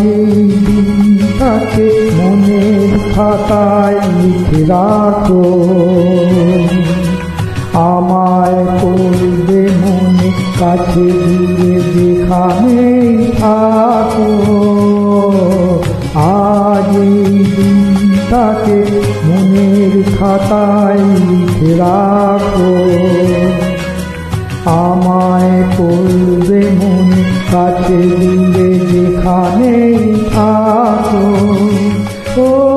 দিনটাকে মনের খাতায় লিখে রাখো। আমায় করবে মনে, কাছে দূরে যেখানেই থাকো। আজ এই দিনটাকে মনের খাতায় লিখে রাখো। আমায় করবে মনে কাছে দূরে যেখানেই থাকো। ও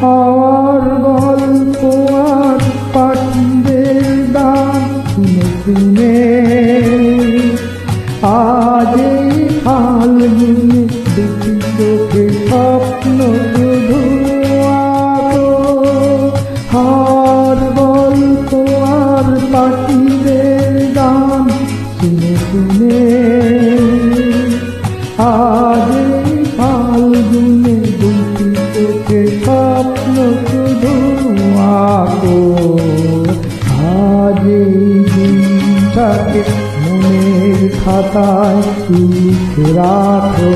আমার গল্প আর পাখিদের দাম শুনে শুনে মনের খাতায় লিখে রাখো।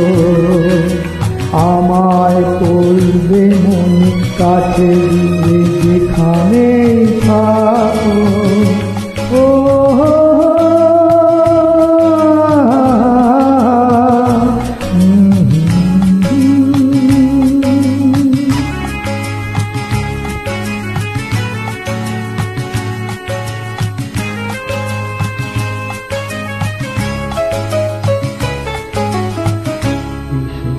আমায় করবে মনে কাছে দিলে যেখানেই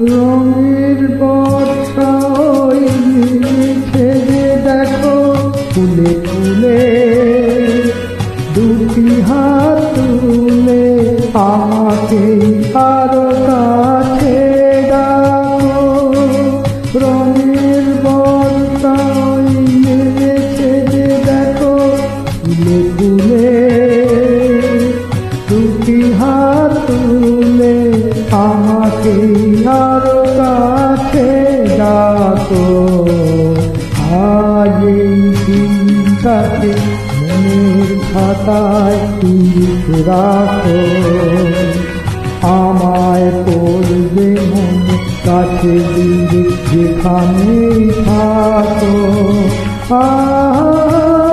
রঙের বর্ষা ওই ছেড়ে দেখো, ফুলে ফুলে দুটি হাত তুলে আমাকে আরও কাছে ডাকো। রঙের দেখো, ফুলে ফুলে দুটি হাত আরও কাছে ডাকো। আজ এই দিনটাকে মনের খাতায় লিখে রাখো। আমায় পড়বে মনে কাছে দূরে যেখানেই থাকো। আ